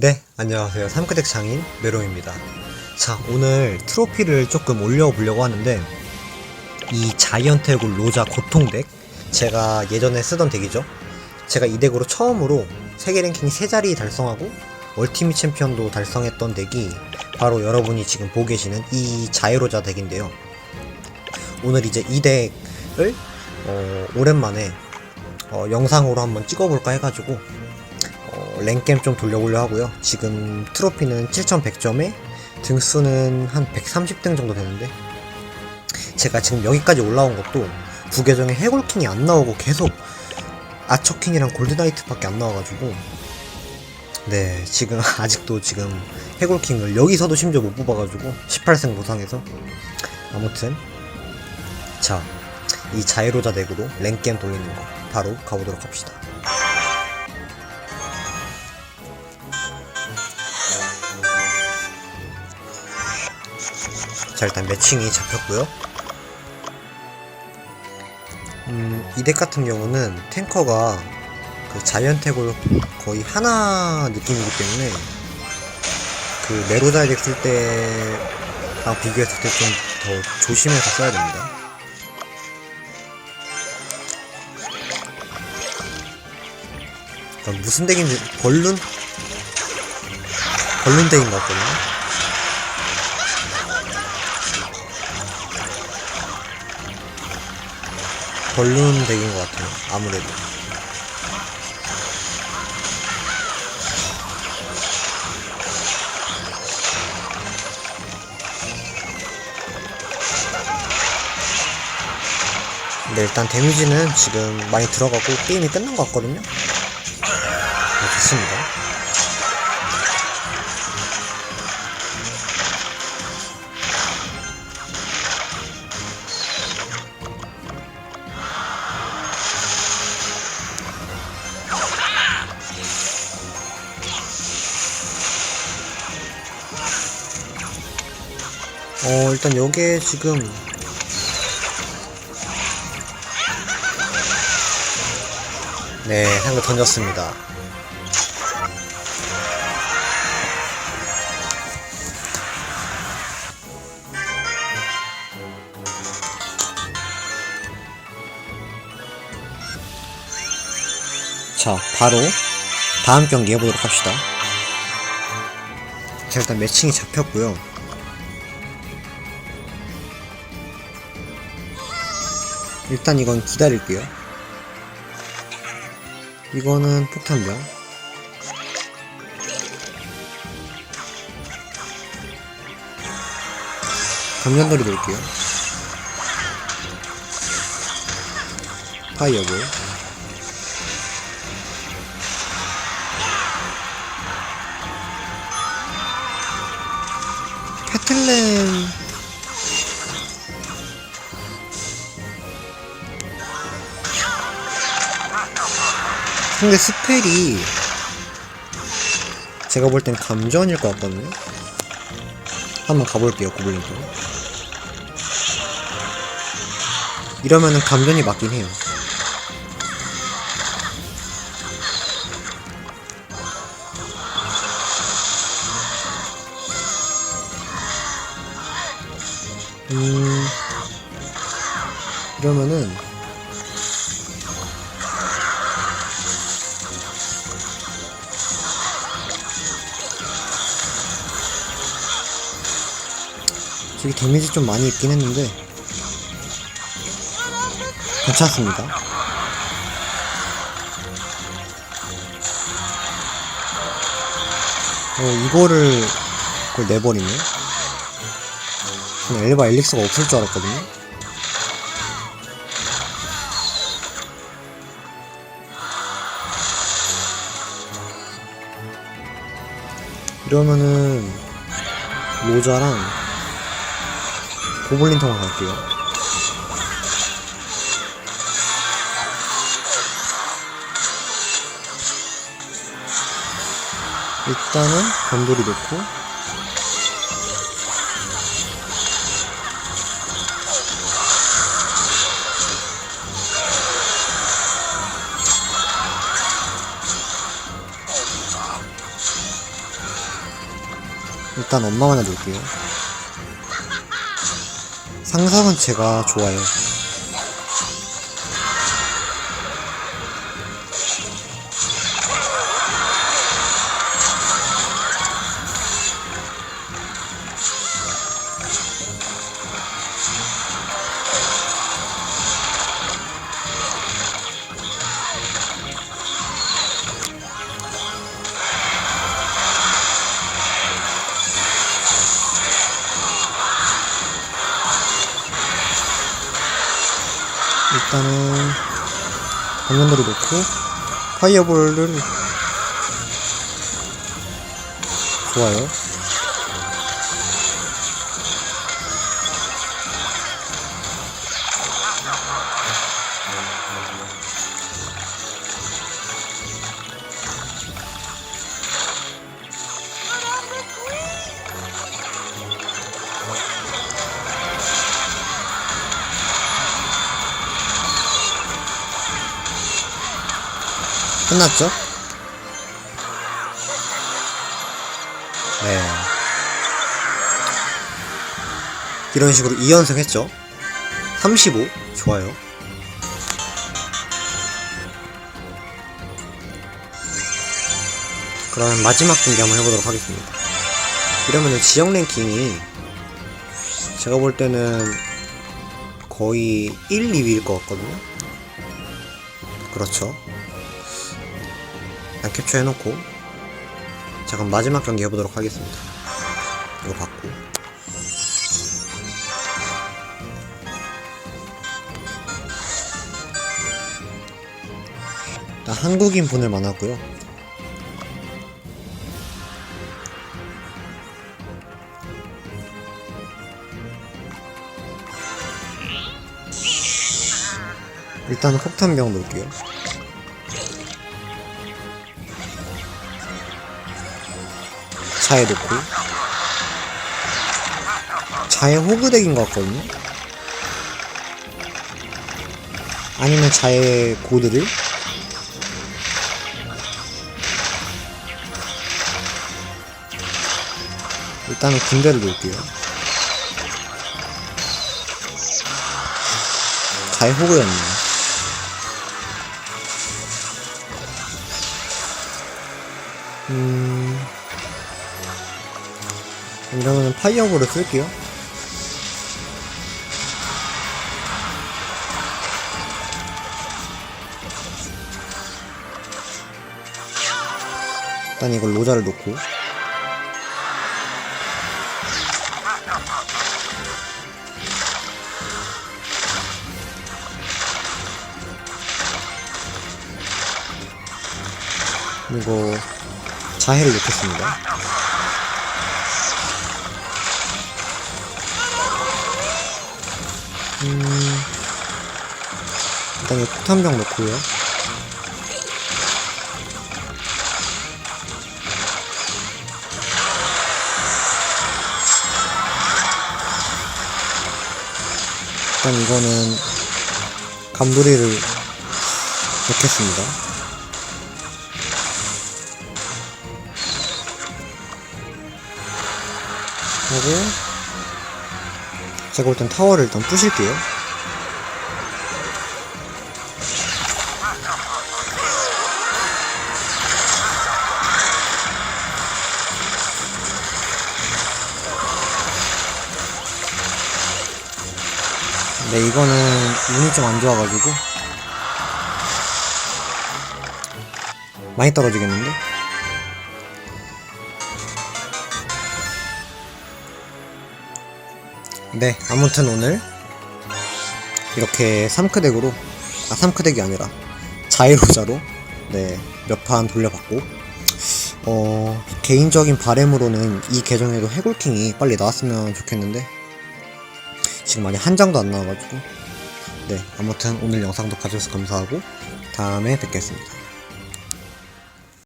네, 안녕하세요. 삼크덱 장인 메롱입니다. 자, 오늘 트로피를 조금 올려보려고 하는데 이 자이언트 해골 로자 고통덱 제가 예전에 쓰던 덱이죠. 제가 이 덱으로 처음으로 세계 랭킹 3자리 달성하고 얼티밋 챔피언도 달성했던 덱이 바로 여러분이 지금 보고 계시는 이 자이로자 덱인데요. 오늘 이제 이 덱을 어, 오랜만에 어, 영상으로 한번 찍어볼까 해가지고 어, 랭겜 좀 돌려보려 하고요. 지금 트로피는 7100점에 등수는 한 130등 정도 되는데 제가 지금 여기까지 올라온 것도 부계정에 해골킹이 안 나오고 계속 아처킹이랑 골드나이트밖에 안 나와가지고 네 지금 아직도 지금 해골킹을 여기서도 심지어 못 뽑아가지고 18생 보상해서 아무튼 자 이 자이로자 덱으로 랭겜 돌리는 거 바로 가보도록 합시다. 자 일단 매칭이 잡혔고요. 음, 이 덱 같은 경우는 탱커가 그 자이언텍을 거의 하나 느낌이기 때문에 그 네로자이 덱쓸 때랑 비교했을 때 좀 더 조심해서 써야 됩니다. 그러니까 무슨 덱인지 벌룬? 벌룬 덱인 것 같거든요 벌룬 덱인 것 같아요. 아무래도. 네, 일단 데미지는 지금 많이 들어가고 게임이 끝난 것 같거든요. 네, 좋습니다. 어, 일단 요게 지금 네, 한 거 던졌습니다. 자, 바로 다음 경기 해보도록 합시다. 자, 일단 매칭이 잡혔고요. 일단 이건 기다릴게요. 이거는 폭탄병. 감전돌이 놓을게요. 파이어볼. 페틀렌 근데 스펠이 제가 볼 땐 감전일 것 같거든요. 한번 가볼게요, 고블린 쪽. 이러면은 감전이 맞긴 해요. 음, 이러면은 저기 데미지 좀 많이 있긴 했는데 괜찮습니다. 어 이거를 그걸 내버리네. 엘바 엘릭스가 없을 줄 알았거든요. 이러면은 로자랑 고블린 통화 갈게요. 일단은 감돌이 넣고 일단 엄마만 해볼게요. 상상은 제가 좋아요. 일단은 방면돌이 놓고 파이어볼을 좋아요. 끝났죠? 네. 이런 식으로 2연승 했죠? 35? 좋아요. 그럼 마지막 경기 한번 해보도록 하겠습니다. 이러면은 지역 랭킹이 제가 볼 때는 거의 1, 2위일 것 같거든요? 그렇죠. 일단 캡처해놓고. 자 그럼 마지막 경기 해보도록 하겠습니다. 이거 받고. 일단 한국인 분을 만났고요. 일단 폭탄병 놓을게요 차에 놓고. 차에 호그덱인 것 같거든요. 아니면 차에 고드를. 일단은 군대를 놓을게요. 차에 호그였네요. 음... 이러면 파이어볼을 쓸게요. 일단 이걸 로자를 놓고 그리고 자해를 놓겠습니다. 음, 일단 이 폭탄병 넣고요. 일단 이거는 감도리를 넣겠습니다. 하고 제가 볼땐 타워를 일단 부실게요. 네, 이거는 운이 좀 안 좋아가지고 많이 떨어지겠는데? 네, 아무튼 오늘 이렇게 3크 덱으로 아 3크 덱이 아니라 자이로자로 네, 몇 판 돌려봤고 어, 개인적인 바램으로는 이 계정에도 해골킹이 빨리 나왔으면 좋겠는데 지금 많이 한 장도 안 나와가지고 네 아무튼 오늘 영상도 봐주셔서 감사하고 다음에 뵙겠습니다